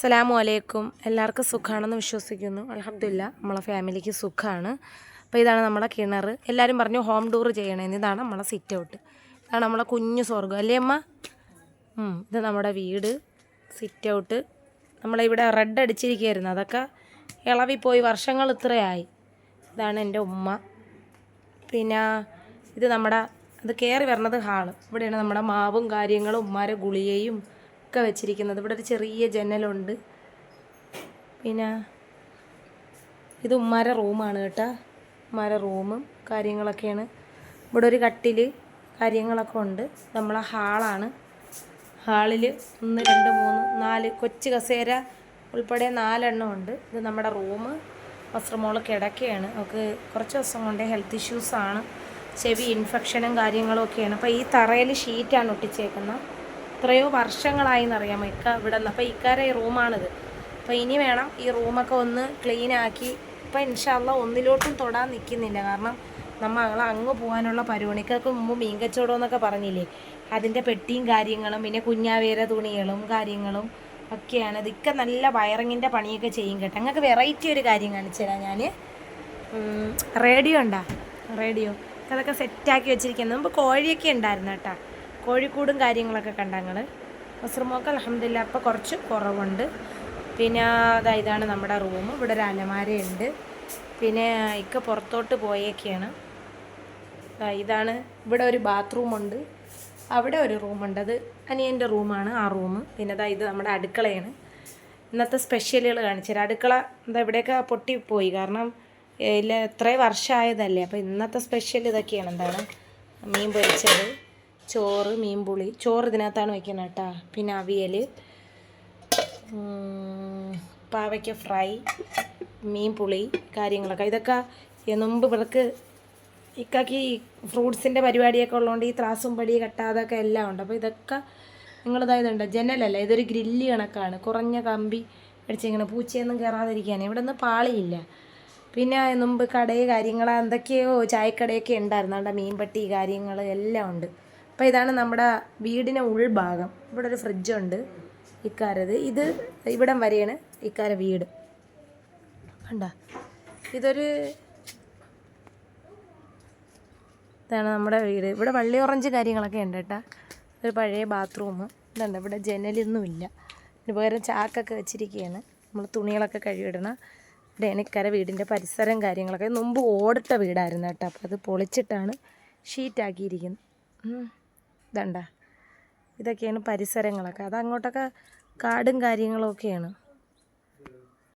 അസ്സലാമു അലൈക്കും. എല്ലാവർക്കും സുഖമാണെന്ന് വിശ്വസിക്കുന്നു. അലഹമില്ല നമ്മളെ ഫാമിലിക്ക് സുഖമാണ് അപ്പോൾ ഇതാണ് നമ്മളെ കിണർ. എല്ലാവരും പറഞ്ഞു ഹോം ടൂർ ചെയ്യണമെന്ന് ഇതാണ് നമ്മളെ സിറ്റ് ഔട്ട് ഇതാണ് നമ്മളെ കുഞ്ഞു സ്വർഗം അല്ലേ അമ്മ? ഇത് നമ്മുടെ വീട്. സിറ്റ് ഔട്ട് നമ്മളിവിടെ റെഡ് അടിച്ചിരിക്കുകയായിരുന്നു. അതൊക്കെ ഇളവി പോയി. വർഷങ്ങൾ ഇത്രയായി. ഇതാണ് എന്റെ ഉമ്മ. പിന്നെ ഇത് നമ്മുടെ അത് കയറി വരണത് ഹാൾ. ഇവിടെയാണ് നമ്മുടെ മാവും കാര്യങ്ങളും ഉമ്മാരെ ഗുളികയും ഒക്കെ വെച്ചിരിക്കുന്നത്. ഇവിടെ ഒരു ചെറിയ ജനലുണ്ട്. പിന്നെ ഇത് ഉമ്മാരെ റൂമാണ് കേട്ടോ. ഉമ്മാരെ റൂമും കാര്യങ്ങളൊക്കെയാണ്. ഇവിടെ ഒരു കട്ടിൽ കാര്യങ്ങളൊക്കെ ഉണ്ട്. നമ്മളെ ഹാളാണ്. ഹാളിൽ ഒന്ന് രണ്ട് മൂന്ന് നാല് കൊച്ചു കസേര ഉൾപ്പെടെ നാലെണ്ണം ഉണ്ട്. ഇത് നമ്മുടെ റൂം. വസ്ത്രമോൾ കിടക്കുകയാണ് അവൾക്ക് കുറച്ച് ദിവസം കൊണ്ട് ഹെൽത്ത് ഇഷ്യൂസാണ് ചെവി ഇൻഫെക്ഷനും കാര്യങ്ങളും ഒക്കെയാണ്. അപ്പോൾ ഈ തറയിൽ ഷീറ്റാണ് ഒട്ടിച്ചേക്കുന്നത് എത്രയോ വർഷങ്ങളായി എന്നറിയാമോ ഇക്ക ഇവിടെ നിന്ന് അപ്പോൾ ഇക്കാരെ ഈ റൂമാണിത്. അപ്പോൾ ഇനി വേണം ഈ റൂമൊക്കെ ഒന്ന് ക്ലീൻ ആക്കി. ഇപ്പം ഇൻഷാല്ല ഒന്നിലോട്ടും തൊടാൻ നിൽക്കുന്നില്ല കാരണം നമ്മൾ അങ്ങ് പോകാനുള്ള പരുവണിക്കൾക്ക് മുമ്പ് മീൻ എന്നൊക്കെ പറഞ്ഞില്ലേ? അതിന്റെ പെട്ടിയും കാര്യങ്ങളും പിന്നെ കുഞ്ഞാവേര തുണികളും കാര്യങ്ങളും ഒക്കെയാണ്. ഇതൊക്കെ നല്ല വയറിങ്ങിന്റെ പണിയൊക്കെ ചെയ്യും കേട്ടോ. ഞങ്ങൾക്ക് വെറൈറ്റി ഒരു കാര്യം കാണിച്ചു തരാം ഞാൻ റേഡിയോ ഉണ്ടാ? റേഡിയോ. അതൊക്കെ സെറ്റാക്കി വെച്ചിരിക്കുന്നത് മുമ്പ് കോഴിയൊക്കെ ഉണ്ടായിരുന്നു കേട്ടോ. കോഴിക്കൂടും കാര്യങ്ങളൊക്കെ കണ്ട ഞങ്ങൾ വസ്ത്രമൊക്കെ അലഹമില്ല അപ്പോൾ കുറച്ച് കുറവുണ്ട്. പിന്നെ അതാ ഇതാണ് നമ്മുടെ റൂം. ഇവിടെ ഒരു അലമാരയുണ്ട് പിന്നെ ഇക്ക പുറത്തോട്ട് പോയേക്കാണ്. ഇതാണ്. ഇവിടെ ഒരു ബാത്റൂമുണ്ട് അവിടെ ഒരു റൂമുണ്ട് അത് അനിയന്റെ റൂമാണ് ആ റൂം പിന്നെ ദാ ഇത് നമ്മുടെ അടുക്കളയാണ്. ഇന്നത്തെ സ്പെഷ്യലുകൾ കാണിച്ചുതരാം അടുക്കള എന്താ ഇവിടെയൊക്കെ പൊട്ടിപ്പോയി കാരണം ഇല്ല ഇത്രയും വർഷമായതല്ലേ. അപ്പോൾ ഇന്നത്തെ സ്പെഷ്യൽ ഇതൊക്കെയാണ്. എന്താണ്? മീൻ പൊരിച്ചത്. ചോറ് മീൻപുളി. ചോറ് ഇതിനകത്താണ് വെക്കുന്നത് കേട്ടോ പിന്നെ അവിയൽ. പാവയ്ക്ക ഫ്രൈ മീൻപുളി കാര്യങ്ങളൊക്കെ. ഇതൊക്കെ മുമ്പ് ഇവർക്ക് ഇക്കാക്ക് ഈ ഫ്രൂട്ട്സിന്റെ പരിപാടിയൊക്കെ ഉള്ളതുകൊണ്ട് ഈ ത്രാസും പടി കെട്ടാതൊക്കെ എല്ലാം ഉണ്ട്. അപ്പോൾ ഇതൊക്കെ നിങ്ങളിതായതുണ്ട് ജനലല്ല ഇതൊരു ഗ്രില്ല് കണക്കാണ്. കുറഞ്ഞ കമ്പി അടിച്ചിങ്ങനെ പൂച്ചയൊന്നും കയറാതിരിക്കാൻ ഇവിടെ നിന്ന് പാളിയില്ല. പിന്നെ മുമ്പ് കടയെ കാര്യങ്ങൾ എന്തൊക്കെയോ ചായക്കടയൊക്കെ ഉണ്ടായിരുന്നു. അവിടെ മീൻപട്ടി കാര്യങ്ങൾ എല്ലാം ഉണ്ട്. അപ്പോൾ ഇതാണ് നമ്മുടെ വീടിന്റെ ഉൾഭാഗം. ഇവിടെ ഒരു ഫ്രിഡ്ജുണ്ട് ഇക്കാരത്. ഇത് ഇവിടം വരെയാണ് ഇക്കാര വീട്. കണ്ട? ഇതൊരു ഇതാണ് നമ്മുടെ വീട്. ഇവിടെ വള്ളി ഓറഞ്ച് കാര്യങ്ങളൊക്കെ ഉണ്ട് കേട്ടോ. ഒരു പഴയ ബാത്റൂം ഇതുണ്ട്. ഇവിടെ ജനലൊന്നുമില്ല ഇതിന് പകരം ചാക്കൊക്കെ വെച്ചിരിക്കുകയാണ് നമ്മൾ തുണികളൊക്കെ കഴുകിടണം ഇവിടെ എനിക്കര വീടിന്റെ പരിസരം കാര്യങ്ങളൊക്കെ. മുമ്പ് ഓടിട്ട വീടായിരുന്നു കേട്ടോ. അപ്പോൾ അത് പൊളിച്ചിട്ടാണ് ഷീറ്റാക്കിയിരിക്കുന്നത്. ഇതണ്ട. ഇതൊക്കെയാണ് പരിസരങ്ങളൊക്കെ. അതങ്ങോട്ടൊക്കെ കാടും കാര്യങ്ങളും ഒക്കെയാണ്.